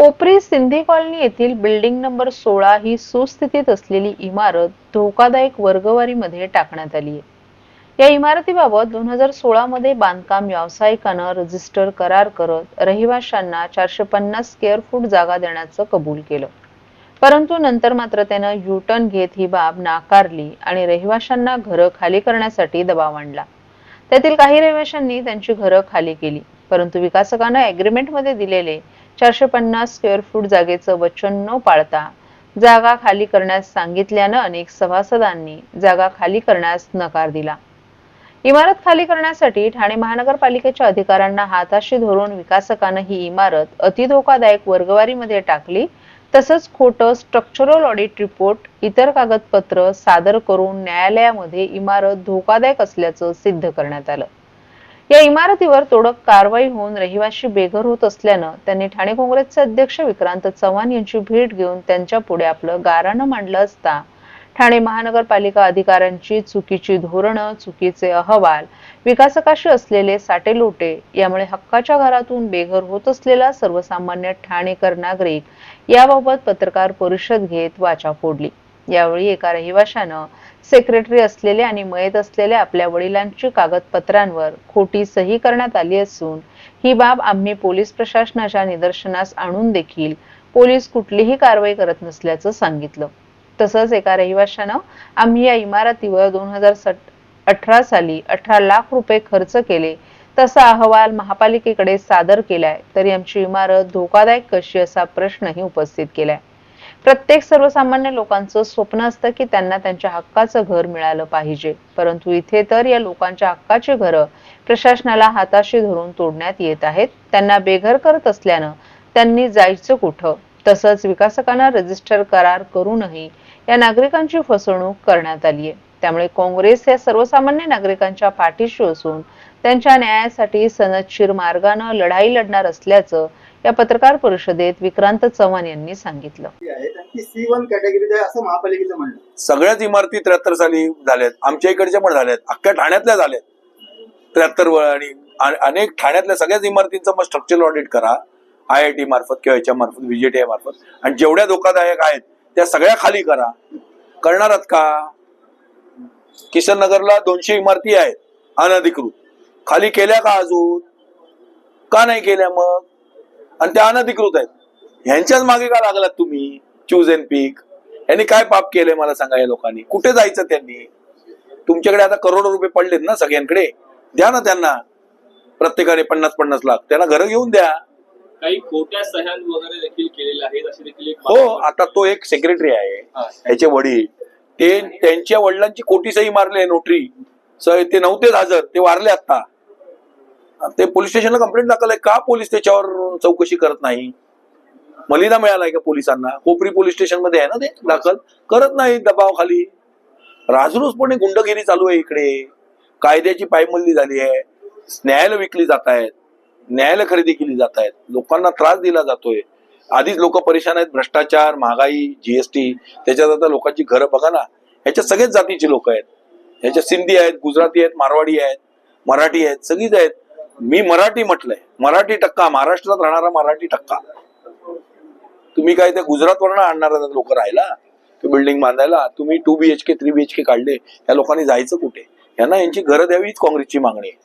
कोपरी Sindhi colony येथील building number सोळा ही सुस्थितीत असलेली इमारत धोकादायक वर्गवारीमध्ये टाकण्यात आली आहे. या इमारतीबाबत दोन हजार सोळा मध्ये बांधकाम व्यावसायिकानं रजिस्टर करार करत रहिवाशांना चारशे पन्नास स्क्वेअर फूट जागा देण्याचं कबूल केलं. परंतु नंतर मात्र त्यानं युटर्न घेत ही बाब नाकारली आणि रहिवाशांना घरं खाली करण्यासाठी दबाव आणला. त्यातील काही रहिवाशांनी त्यांची घरं खाली केली परंतु विकासकानं अग्रीमेंटमध्ये दिलेले चारशे पन्नास स्क्वेअर फूट जागेचं वचन न पाळता जागा खाली करण्यास सांगितल्यानं अनेक सभासदांनी जागा खाली करण्यास नकार दिला. इमारत खाली करण्यासाठी ठाणे महानगरपालिकेच्या अधिकाऱ्यांना हाताशी धरून विकासकानं ही इमारत अतिधोकादायक वर्गवारीमध्ये टाकली तसंच खोटं स्ट्रक्चरल ऑडिट रिपोर्ट इतर कागदपत्र सादर करून न्यायालयामध्ये इमारत धोकादायक असल्याचं सिद्ध करण्यात आलं. या इमारतीवर तोडक कारवाई होऊन रहिवाशी बेघर होत असल्यानं त्यांनी ठाणे काँग्रेसचे अध्यक्ष विक्रांत चव्हाण यांची भेट घेऊन त्यांच्या पुढे आपलं गाराणं मांडलं असता. ठाणे महानगरपालिका अधिकाऱ्यांची चुकीची धोरणं चुकीचे अहवाल विकासकाशी असलेले साटेलोटे यामुळे हक्काच्या घरातून बेघर होत असलेला सर्वसामान्य ठाणेकर नागरिक याबाबत पत्रकार परिषद घेत वाचा फोडली. यावेळी एका रहिवाशानं सेक्रेटरी असलेले आणि मयत असलेल्या आपल्या वडिलांची कागदपत्रांवर खोटी सही करण्यात आली असून ही बाब आम्ही पोलीस प्रशासनाच्या निदर्शनास आणून देखील पोलीस कुठलीही कारवाई करत नसल्याचं सांगितलं. तसंच एका रहिवाशानं आम्ही या इमारतीवर दोन हजार अठरा साली अठरा लाख रुपये खर्च केले तसा अहवाल महापालिकेकडे सादर केलाय तरी आमची इमारत धोकादायक कशी असा प्रश्नही उपस्थित केलाय. प्रत्येक सर्वसामान्य लोकांचं स्वप्न असतं की त्यांना त्यांच्या हक्काचं घर मिळालं पाहिजे. परंतु इथे तर या लोकांच्या हक्काची घरं प्रशासनाला हाताशी धरून तोडण्यात येत आहेत. त्यांना बेघर करत असल्यानं त्यांनी जायचं कुठं? तसंच विकासकांना रजिस्टर करार करूनही या नागरिकांची फसवणूक करण्यात आली आहे त्यामुळे काँग्रेस या सर्वसामान्य नागरिकांच्या पाठीशी असून त्यांच्या न्यायासाठी सनदशीर मार्गानं लढाई लढणार असल्याचं या पत्रकार परिषदेत विक्रांत चव्हाण यांनी सांगितलं. सगळ्याच इमारती त्र्याहत्तर साली झाल्यात आमच्या इकडच्या पण झाल्यात अख्ख्या ठाण्यातल्या झाल्यात. त्र्याहत्तर व आणि अनेक ठाण्यातल्या सगळ्याच इमारतींचं मग स्ट्रक्चरल ऑडिट करा आय आय टी मार्फत किंवा याच्या मार्फत व्हीजीटीआय मार्फत. आणि जेवढ्या धोकादायक आहेत त्या सगळ्या खाली करा. करणार आहात का? किशन नगरला दोनशे इमारती आहेत अनधिकृत. खाली केल्या का अजून? का नाही केल्या मग? आणि त्या अनधिकृत आहेत. ह्यांच्याच मागे का लागलात तुम्ही चूज अँड पीक यांनी काय पाप केलंय मला सांगा या लोकांनी? कुठे जायचं त्यांनी? तुमच्याकडे आता करोडो रुपये पडलेत ना सगळ्यांकडे? द्या ना त्यांना. प्रत्येकाने पन्नास पन्नास लाख. त्यांना घरं घेऊन द्या. काही खोट्या सह्या वगैरे देखील केलेल्या आहेत अशी देखील एक हो आता तो एक सेक्रेटरी आहे. हा. याचे वडील. ते त्यांच्या वडिलांची कोटी सही मारले नोटरी. स- ते नव्हतेच हजर ते वारले आता ते पोलीस स्टेशनला कंप्लेंट दाखल आहे का पोलीस त्याच्यावर चौकशी करत नाही? मलिदा मिळालाय का पोलिसांना? कोपरी पोलीस स्टेशनमध्ये आहे ना ते दाखल? करत नाही दबावाखाली. राजरोसपणे गुंडगिरी चालू आहे इकडे. कायद्याची पायमल्ली झाली आहे. न्यायालय विकली जात आहेत. न्यायालय खरेदी केली जात आहेत. लोकांना त्रास दिला जातोय. आधीच लोक परेशान आहेत. भ्रष्टाचार महागाई जीएसटी त्याच्यात आता लोकांची घरं बघा ना. ह्याच्यात सगळेच जातीची लोक आहेत. ह्याच्यात सिंधी आहेत गुजराती आहेत मारवाडी आहेत मराठी आहेत सगळीच आहेत. मी मराठी म्हटलंय. मराठी टक्का महाराष्ट्रात राहणारा मराठी टक्का. तुम्ही काय त्या गुजरात आणणार लोक राहायला बिल्डिंग बांधायला? तुम्ही टू बीएचके थ्री बीएचके काढले. या लोकांनी जायचं कुठे? यांना यांची घरं द्यावीच काँग्रेसची मागणी आहे.